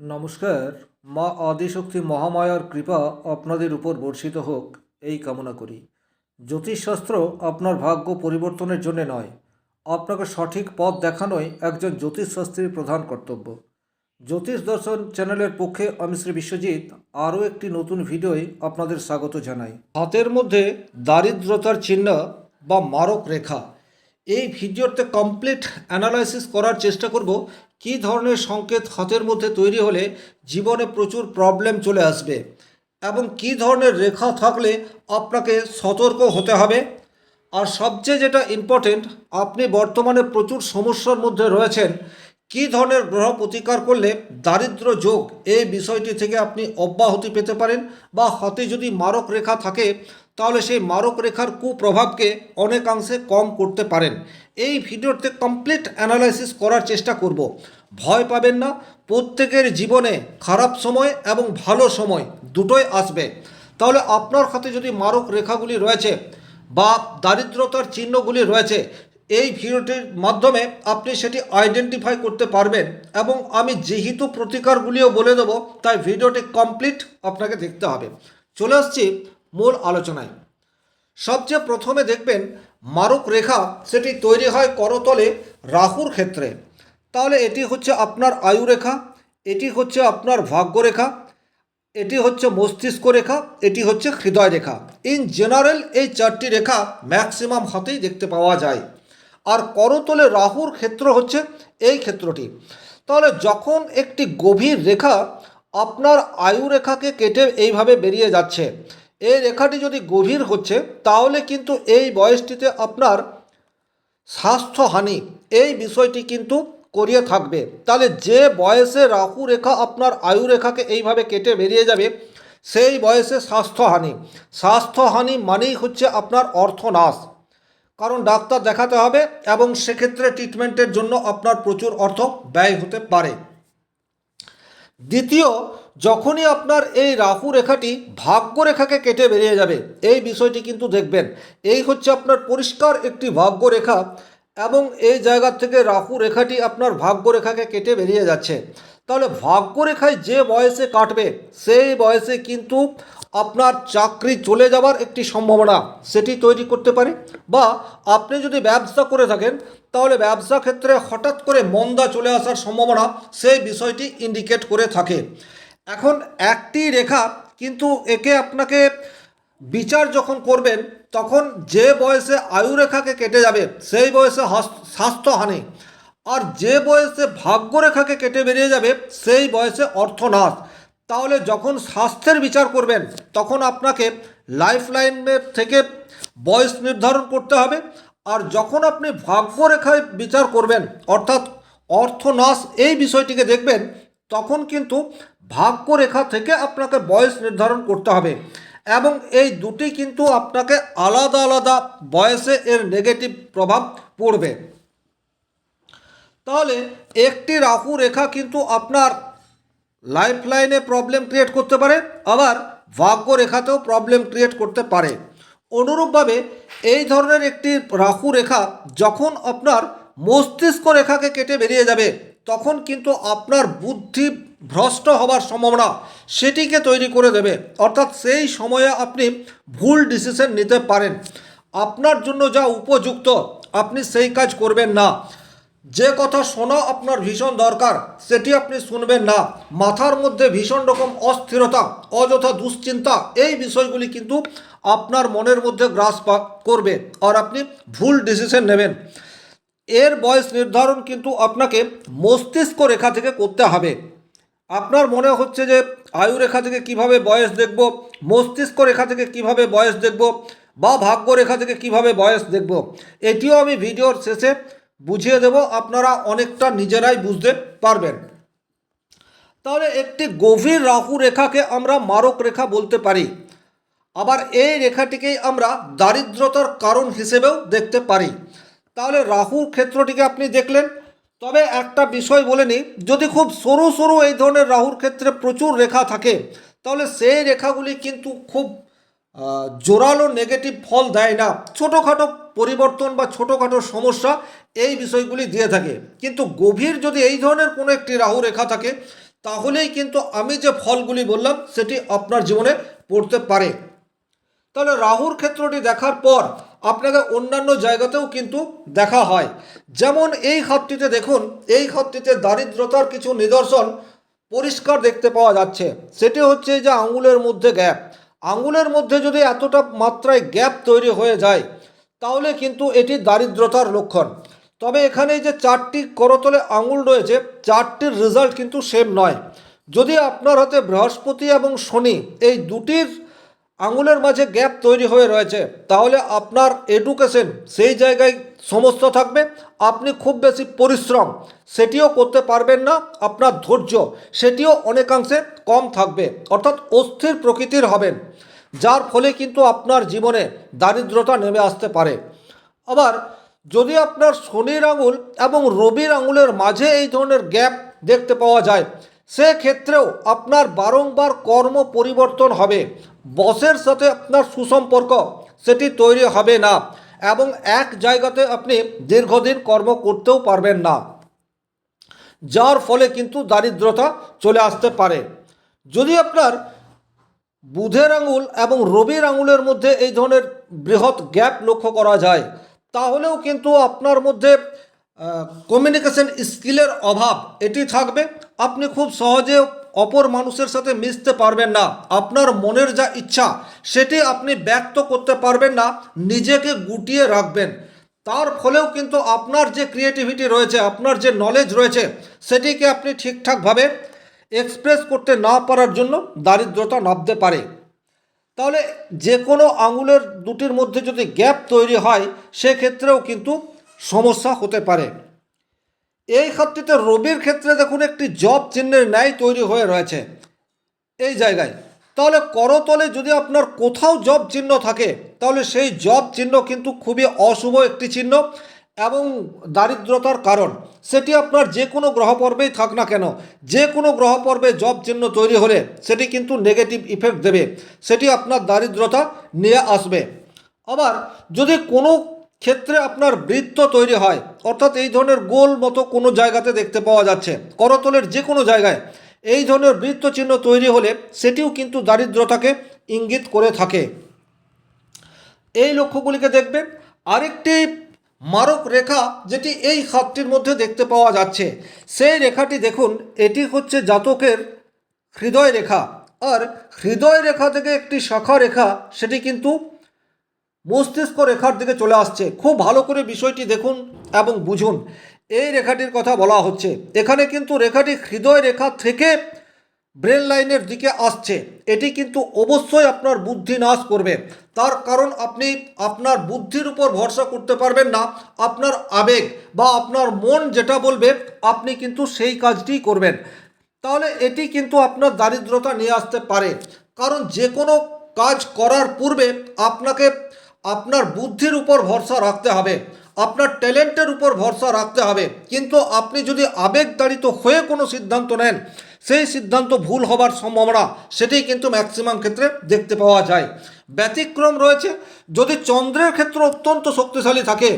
নমস্কার, মা আদিশক্তি মহামায়ার কৃপা আপনাদের উপর বর্ষিত হোক, এই কামনা করি। জ্যোতিষশাস্ত্র আপনার ভাগ্য পরিবর্তনের জন্য নয়, আপনাকে সঠিক পথ দেখানোই একজন জ্যোতিষশাস্ত্রীর প্রধান কর্তব্য। জ্যোতিষ দর্শন চ্যানেলের পক্ষে আমি শ্রী বিশ্বজিৎ, আরও একটি নতুন ভিডিওয় আপনাদের স্বাগত জানাই। হাতের মধ্যে দারিদ্রতার চিহ্ন বা মারক রেখা, এই ভিডিওতে কমপ্লিট অ্যানালাইসিস করার চেষ্টা করব কী ধরনের সংকেত হাতের মধ্যে তৈরি হলে জীবনে প্রচুর প্রবলেম চলে আসবে? এবং কী ধরনের রেখা থাকলে আপনাকে সতর্ক হতে হবে? আর সবচেয়ে যেটা ইম্পর্টেন্ট আপনি বর্তমানে প্রচুর সমস্যার মধ্যে রয়েছেন। কী ধরনের গ্রহ প্রতিকার করলে দারিদ্র যোগ এই বিষয়টি থেকে আপনি অব্যাহতি পেতে পারেন? বা হাতে যদি মারক রেখা থাকে তাহলে সেই মারক রেখার কুপ্রভাবকে অনেকাংশে কম করতে পারেন। এই ভিডিওতে কমপ্লিট অ্যানালাইসিস করার চেষ্টা করব। ভয় পাবেন না, প্রত্যেকের জীবনে খারাপ সময় এবং ভালো সময় দুটোই আসবে। তাহলে আপনার হাতে যদি মারক রেখাগুলি রয়েছে বা দারিদ্রতার চিহ্নগুলি রয়েছে, এই ভিডিওটির মাধ্যমে আপনি সেটি আইডেন্টিফাই করতে পারবেন এবং আমি যেহেতু প্রতিকারগুলিও বলে দেবো, তাই ভিডিওটি কমপ্লিট আপনাকে দেখতে হবে। চলে আসছি মূল আলোচনায়। সবচেয়ে প্রথমে দেখবেন মারক রেখা সেটি তৈরি হয় করতলে রাহুর ক্ষেত্রে। তাহলে এটি হচ্ছে আপনার আয়ু রেখা, এটি হচ্ছে আপনার ভাগ্য রেখা, এটি হচ্ছে মস্তিষ্ক রেখা, এটি হচ্ছে হৃদয় রেখা। ইন জেনারেল এই চারটি রেখা ম্যাক্সিমাম হাতেই দেখতে পাওয়া যায়। আর করতলে রাহুর ক্ষেত্র হচ্ছে এই ক্ষেত্রটি। তাহলে যখন একটি গভীর রেখা আপনার আয়ু রেখাকে কেটে এইভাবে বেরিয়ে যাচ্ছে এই রেখাটি যদি গভীর হচ্ছে, তাহলে কিন্তু এই বয়সটিতে আপনার স্বাস্থ্যহানি এই বিষয়টি কিন্তু করিয়ে থাকবে। তাহলে যে বয়সে রাহু রেখা আপনার আয়ু রেখাকে এইভাবে কেটে বেরিয়ে যাবে, সেই বয়সে স্বাস্থ্যহানি। স্বাস্থ্যহানি মানেই হচ্ছে আপনার অর্থনাশ। কারণ ডাক্তার দেখাতে হবে এবং সেক্ষেত্রে ট্রিটমেন্টের জন্য আপনার প্রচুর অর্থ ব্যয় হতে পারে। দ্বিতীয় যখনই আপনার এই রাহু রেখাটি ভাগ্য রেখাকে কেটে বেরিয়ে যাবে, এই বিষয়টি কিন্তু দেখবেন। এই হচ্ছে আপনার পরিষ্কার একটি ভাগ্য রেখা এবং এই জায়গা থেকে রাহু রেখাটি আপনার ভাগ্য রেখাকে কেটে বেরিয়ে যাচ্ছে। তাহলে ভাগ্য রেখায় যে বয়সে কাটবে, সেই বয়সে কিন্তু আপনার চাকরি চলে যাওয়ার একটি সম্ভাবনা সেটি তৈরি করতে পারে। বা আপনি যদি ব্যবসা করে থাকেন, তাহলে ব্যবসা ক্ষেত্রে হঠাৎ করে মন্দা চলে আসার সম্ভাবনা সেই বিষয়টি ইন্ডিকেট করে থাকে। এখন একটি রেখা কিন্তু একে আপনাকে বিচার যখন করবেন, তখন যে বয়সে আয়ু রেখাকে কেটে যাবে, সেই বয়সে স্বাস্থ্যহানি আর যে বয়সে ভাগ্যরেখাকে কেটে বেরিয়ে যাবে, সেই বয়সে অর্থনাশ। তাহলে যখন স্বাস্থ্যের বিচার করবেন, তখন আপনাকে লাইফ লাইনের থেকে বয়স নির্ধারণ করতে হবে। আর যখন আপনি ভাগ্যরেখায় বিচার করবেন, অর্থাৎ অর্থনাশ এই বিষয়টিকে দেখবেন তখন কিন্তু ভাগ্যরেখা থেকে আপনাকে বয়স নির্ধারণ করতে হবে। এবং এই দুটি কিন্তু আপনাকে আলাদা আলাদা বয়সে এর নেগেটিভ প্রভাব পড়বে। তাহলে একটি রাহু রেখা কিন্তু আপনার লাইফ লাইনে প্রবলেম ক্রিয়েট করতে পারে, আবার ভাগ্য রেখাতেও প্রবলেম ক্রিয়েট করতে পারে। অনুরূপভাবে এই ধরনের একটি রাহু রেখা যখন আপনার মস্তিষ্ক রেখাকে কেটে বেরিয়ে যাবে তখন কিন্তু আপনার বুদ্ধি ভ্রষ্ট হবার সম্ভাবনা সেটিকে তৈরি করে দেবে। অর্থাৎ সেই সময়ে আপনি ভুল ডিসিশন নিতে পারেন। আপনার জন্য যা উপযুক্ত, আপনি সেই কাজ করবেন না। যে কথা শোনা আপনার ভীষণ দরকার, সেটি আপনি শুনবেন না। মাথার মধ্যে ভীষণ রকম অস্থিরতা, অযথা দুশ্চিন্তা, এই বিষয়গুলি কিন্তু আপনার মনের মধ্যে গ্রাস করবে, আর আপনি ভুল ডিসিশন নেবেন। এর বয়স নির্ধারণ কিন্তু আপনাকে মস্তিষ্ক রেখা থেকে করতে হবে। আপনার মনে হচ্ছে যে আয়ু রেখা থেকে কীভাবে বয়স দেখব, মস্তিষ্ক রেখা থেকে কীভাবে বয়স দেখব বা ভাগ্য রেখা থেকে কীভাবে বয়স দেখব, এটিও আমি ভিডিওর শেষে বুঝিয়ে দেব, আপনারা অনেকটা নিজেরাই বুঝতে পারবেন। তাহলে একটি গভীর রাহু রেখাকে আমরা মারক রেখা বলতে পারি। আবার এই রেখাটিকেই আমরা দারিদ্রতার কারণ হিসেবেও দেখতে পারি। তাহলে রাহুর ক্ষেত্রটিকে আপনি দেখলেন। তবে একটা বিষয় বলে নিই, যদি খুব সরু সরু এই ধরনের রাহুর ক্ষেত্রে প্রচুর রেখা থাকে, তাহলে সেই রেখাগুলি কিন্তু খুব জোরালো নেগেটিভ ফল দেয় না। ছোটোখাটো পরিবর্তন বা ছোটোখাটো সমস্যা এই বিষয়গুলি দিয়ে থাকে। কিন্তু গভীর যদি এই ধরনের কোনো একটি রাহু রেখা থাকে, তাহলেই কিন্তু আমি যে ফলগুলি বললাম, সেটি আপনার জীবনে পড়তে পারে। তাহলে রাহুর ক্ষেত্রটি দেখার পর আপনাকে অন্যান্য জায়গাতেও কিন্তু দেখা হয়। যেমন এই হাতটিতে দেখুন, এই হাতটিতে দারিদ্রতার কিছু নিদর্শন পরিষ্কার দেখতে পাওয়া যাচ্ছে। সেটি হচ্ছে যে আঙুলের মধ্যে গ্যাপ। আঙুলের মধ্যে যদি এতটা মাত্রায় গ্যাপ তৈরি হয়ে যায়, তাহলে কিন্তু এটি দারিদ্রতার লক্ষণ। তবে এখানে যে চারটি করতলে আঙুল রয়েছে, চারটির রেজাল্ট কিন্তু সেম নয়। যদি আপনার হাতে বৃহস্পতি এবং শনি এই দুটির আঙুলের মাঝে গ্যাপ তৈরি হয়ে রয়েছে। তাহলে আপনার এডুকেশন সেই জায়গায় সমস্ত থাকবে। আপনি খুব বেশি পরিশ্রম সেটিও করতে পারবেন না, আপনার ধৈর্য সেটিও অনেকাংশে কম থাকবে, অর্থাৎ অস্থির প্রকৃতির হবেন, যার ফলে কিন্তু আপনার জীবনে দারিদ্রতা নেমে আসতে পারে। আবার যদি আপনার শনির আঙুল এবং রবির আঙুলের মাঝে এই ধরনের গ্যাপ দেখতে পাওয়া যায় সেক্ষেত্রেও আপনার বারংবার কর্ম পরিবর্তন হবে। বসের সাথে আপনার সুসম্পর্ক সেটি তৈরি হবে না এবং এক জায়গাতে আপনি দীর্ঘদিন কর্ম করতেও পারবেন না। যার ফলে কিন্তু দারিদ্রতা চলে আসতে পারে। যদি আপনার বুধের আঙুল এবং রবির আঙুলের মধ্যে এই ধরনের বৃহৎ গ্যাপ লক্ষ্য করা যায়, তাহলেও কিন্তু আপনার মধ্যে কমিউনিকেশন স্কিলের অভাব এটি থাকবে। আপনি খুব সহজে অপর মানুষের সাথে মিশতে পারবেন না। আপনার মনের যা ইচ্ছা, সেটি আপনি ব্যক্ত করতে পারবেন না, নিজেকে গুটিয়ে রাখবেন। তার ফলেও কিন্তু আপনার যে ক্রিয়েটিভিটি রয়েছে, আপনার যে নলেজ রয়েছে, সেটিকে আপনি ঠিকঠাকভাবে এক্সপ্রেস করতে না পারার জন্য দারিদ্রতা নামতে পারে। তাহলে যে কোনো আঙুলের দুটির মধ্যে যদি গ্যাপ তৈরি হয়, সেক্ষেত্রেও কিন্তু সমস্যা হতে পারে। এই ক্ষেত্রে রবির ক্ষেত্রে দেখুন একটি জব চিহ্নের ন্যায় তৈরি হয়ে রয়েছে। এই জায়গায়। তাহলে করতলে যদি আপনার কোথাও জব চিহ্ন থাকে, তাহলে সেই জব চিহ্ন কিন্তু খুবই অশুভ একটি চিহ্ন এবং দারিদ্রতার কারণ। সেটি আপনার যে কোনো গ্রহ পর্বেই থাক না কেন, যে কোনো গ্রহ পর্বে জব চিহ্ন তৈরি হলে সেটি কিন্তু নেগেটিভ ইফেক্ট দেবে। সেটি আপনার দারিদ্রতা নিয়ে আসবে। আবার যদি কোনো ক্ষেত্রে আপনার বৃত্ত তৈরি হয় অর্থাৎ এই ধরনের গোল মতো কোনো জায়গাতে দেখতে পাওয়া যাচ্ছে। করতলের যে কোনো জায়গায় এই ধরনের বৃত্ত চিহ্ন তৈরি হলে সেটিও কিন্তু দারিদ্রতাকে ইঙ্গিত করে থাকে। এই লক্ষ্যগুলিকে দেখবেন আরেকটি মারক রেখা যেটি এই খাতটির মধ্যে দেখতে পাওয়া যাচ্ছে। সেই রেখাটি দেখুন, এটি হচ্ছে জাতকের হৃদয় রেখা। আর হৃদয় রেখা থেকে একটি শাখা রেখা, সেটি কিন্তু মস্তিষ্ক রেখার দিকে চলে আসছে। খুব ভালো করে বিষয়টি দেখুন এবং বুঝুন। এই রেখাটির কথা বলা হচ্ছে। এখানে কিন্তু রেখাটি হৃদয় রেখা থেকে ব্রেন লাইনের দিকে আসছে। এটি কিন্তু অবশ্যই আপনার বুদ্ধি নাশ করবে। তার কারণ আপনি আপনার বুদ্ধির উপর ভরসা করতে পারবেন না। আপনার আবেগ বা আপনার মন যেটা বলবে, আপনি কিন্তু সেই কাজটি করবেন। তাহলে এটি কিন্তু আপনার দারিদ্রতা নিয়ে আসতে পারে। কারণ যে কোনো কাজ করার পূর্বে আপনাকে আপনার বুদ্ধির উপর ভরসা রাখতে হবে, আপনার ট্যালেন্টের উপর ভরসা রাখতে হবে। কিন্তু আপনি যদি আবেগতাড়িত হয়ে কোনো সিদ্ধান্ত নেন, সেই সিদ্ধান্ত ভুল হবার সম্ভাবনা সেটি কিন্তু ম্যাক্সিমাম ক্ষেত্রে দেখতে পাওয়া যায়। ব্যতিক্রম রয়েছে। যদি চন্দ্রের ক্ষেত্র অত্যন্ত শক্তিশালী থাকে,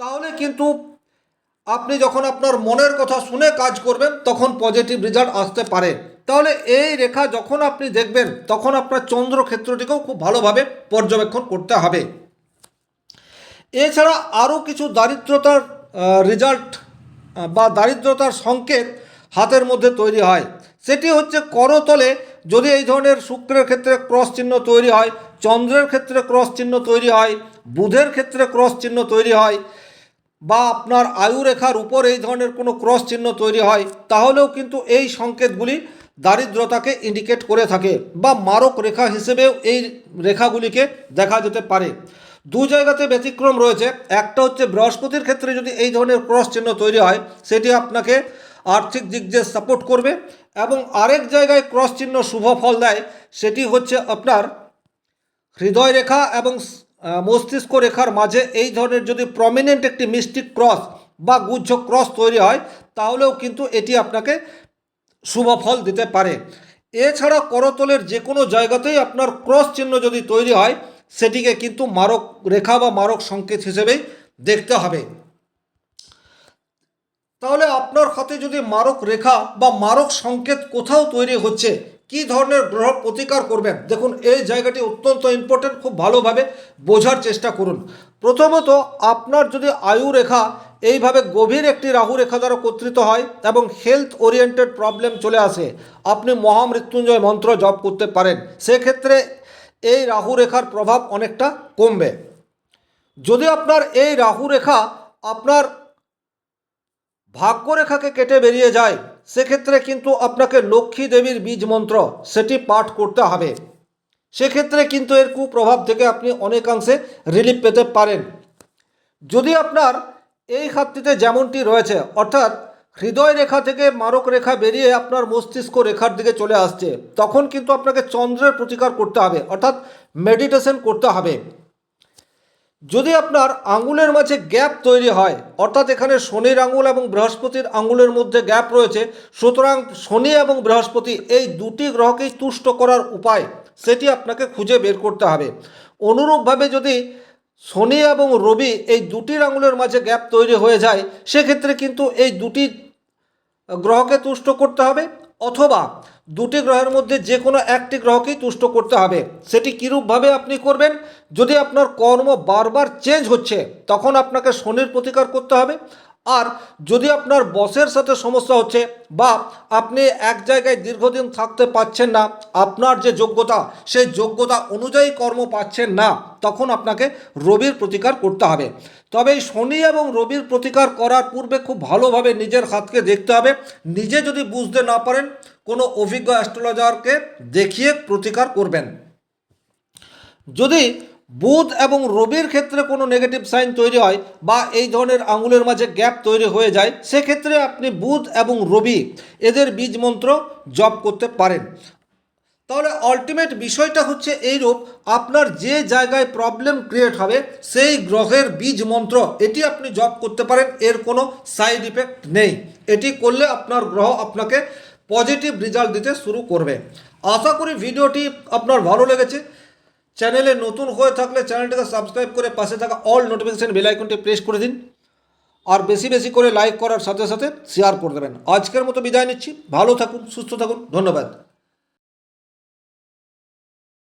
তাহলে কিন্তু আপনি যখন আপনার মনের কথা শুনে কাজ করবেন, তখন পজিটিভ রেজাল্ট আসতে পারে। তাহলে এই রেখা যখন আপনি দেখবেন, তখন আপনার চন্দ্র ক্ষেত্রটিকেও খুব ভালোভাবে পর্যবেক্ষণ করতে হবে। এছাড়া আরও কিছু দারিদ্রতার রেজাল্ট বা দারিদ্রতার সংকেত হাতের মধ্যে তৈরি হয়। সেটি হচ্ছে করতলে যদি এই ধরনের শুক্রের ক্ষেত্রে ক্রস চিহ্ন তৈরি হয়, চন্দ্রের ক্ষেত্রে ক্রস চিহ্ন তৈরি হয়, বুধের ক্ষেত্রে ক্রস চিহ্ন তৈরি হয়, বা আপনার আয়ুরেখার উপর এই ধরনের কোনো ক্রস চিহ্ন তৈরি হয়, তাহলেও কিন্তু এই সংকেতগুলি দারিদ্রতাকে ইন্ডিকেট করে থাকে বা মারক রেখা হিসেবেও এই রেখাগুলিকে দেখা যেতে পারে। দু জায়গাতে ব্যতিক্রম রয়েছে। একটা হচ্ছে বৃহস্পতির ক্ষেত্রে যদি এই ধরনের ক্রস চিহ্ন তৈরি হয়, সেটি আপনাকে আর্থিক দিক দিয়ে সাপোর্ট করবে এবং আরেক জায়গায় ক্রস চিহ্ন শুভ ফল দেয়, সেটি হচ্ছে আপনার হৃদয় রেখা এবং মস্তিষ্ক রেখার মাঝে এই ধরনের যদি প্রমিনেন্ট একটি মিস্টিক ক্রস বা গুচ্ছ ক্রস তৈরি হয়, তাহলেও কিন্তু এটি আপনাকে শুভ ফল দিতে পারে। এছাড়া করতলের যে কোনো জায়গাতেই আপনার ক্রস চিহ্ন যদি তৈরি হয়, সেটিকে কিন্তু মারক রেখা বা মারক সংকেত হিসেবেই দেখতে হবে। তাহলে আপনার হাতে যদি মারক রেখা বা মারক সংকেত কোথাও তৈরি হচ্ছে, কি ধরনের গ্রহ প্রতিকার করবেন? দেখুন, এই জায়গাটি অত্যন্ত ইম্পর্টেন্ট খুব ভালোভাবে বোঝার চেষ্টা করুন। প্রথমত, আপনার যদি আয়ু রেখা এইভাবে গভীর একটি রাহু রেখা দ্বারা কর্তৃত হয় এবং হেলথ ওরিয়েন্টেড প্রবলেম চলে আসে। আপনি মহামৃত্যুঞ্জয় মন্ত্র জপ করতে পারেন। সেক্ষেত্রে এই রাহু রেখার প্রভাব অনেকটা কমবে। যদি আপনার এই রাহু রেখা আপনার ভাগ্যরেখাকে কেটে বেরিয়ে যায়, সেক্ষেত্রে কিন্তু আপনাকে লক্ষ্মী দেবীর বীজ মন্ত্র সেটি পাঠ করতে হবে। সেক্ষেত্রে কিন্তু এর কুপ্রভাব থেকে আপনি অনেকাংশে রিলিফ পেতে পারেন। যদি আপনার এই খাতটিতে যেমনটি রয়েছে, অর্থাৎ হৃদয় রেখা থেকে মারক রেখা বেরিয়ে আপনার মস্তিষ্ক রেখার দিকে চলে আসছে, তখন কিন্তু আপনাকে চন্দ্রের প্রতিকার করতে হবে, অর্থাৎ মেডিটেশন করতে হবে। যদি আপনার আঙুলের মাঝে গ্যাপ তৈরি হয়, অর্থাৎ এখানে শনির আঙুল এবং বৃহস্পতির আঙুলের মধ্যে গ্যাপ রয়েছে, সুতরাং শনি এবং বৃহস্পতি এই দুটি গ্রহকেই তুষ্ট করার উপায়, সেটি আপনাকে খুঁজে বের করতে হবে। অনুরূপভাবে যদি শনি এবং রবি এই দুটির আঙুলের মাঝে গ্যাপ তৈরি হয়ে যায়, সেক্ষেত্রে কিন্তু এই দুটি গ্রহকে তুষ্ট করতে হবে অথবা দুটি গ্রহের মধ্যে যে কোনো একটি গ্রহকেই তুষ্ট করতে হবে। সেটি কীরূপভাবে আপনি করবেন? যদি আপনার কর্ম বারবার চেঞ্জ হচ্ছে, তখন আপনাকে শনির প্রতিকার করতে হবে। আর যদি আপনার বসের সাথে সমস্যা হচ্ছে বা আপনি এক জায়গায় দীর্ঘদিন থাকতে পাচ্ছেন না, আপনার যে যোগ্যতা, সেই যোগ্যতা অনুযায়ী কর্ম পাচ্ছেন না, তখন আপনাকে রবির প্রতিকার করতে হবে। তবে এই শনি এবং রবির প্রতিকার করার পূর্বে খুব ভালোভাবে নিজের হাতকে দেখতে হবে। নিজে যদি বুঝতে না পারেন, কোনো অভিজ্ঞ অ্যাস্ট্রোলজারকে দেখিয়ে প্রতিকার করবেন। যদি বুধ এবং রবির ক্ষেত্রে কোনো নেগেটিভ সাইন তৈরি হয় বা এই ধরনের আঙুলের মাঝে গ্যাপ তৈরি হয়ে যায়, সেক্ষেত্রে আপনি বুধ এবং রবি এদের বীজ মন্ত্র জপ করতে পারেন। তাহলে আলটিমেট বিষয়টা হচ্ছে এইরূপ, আপনার যে জায়গায় প্রবলেম ক্রিয়েট হবে, সেই গ্রহের বীজ মন্ত্র এটি আপনি জপ করতে পারেন, এর কোনো সাইড ইফেক্ট নেই। এটি করলে আপনার গ্রহ আপনাকে পজিটিভ রেজাল্ট দিতে শুরু করবে। আশা করি ভিডিওটি আপনার ভালো লেগেছে। চ্যানেলে নতুন হয়ে থাকলে চ্যানেলটিকে সাবস্ক্রাইব করে পাশে থাকা অল নোটিফিকেশান বেল আইকনটি প্রেস করে দিন। আর বেশি বেশি করে লাইক করার সাথে সাথে শেয়ার করে দেবেন। আজকের মতো বিদায় নিচ্ছি। ভালো থাকুন, সুস্থ থাকুন। ধন্যবাদ।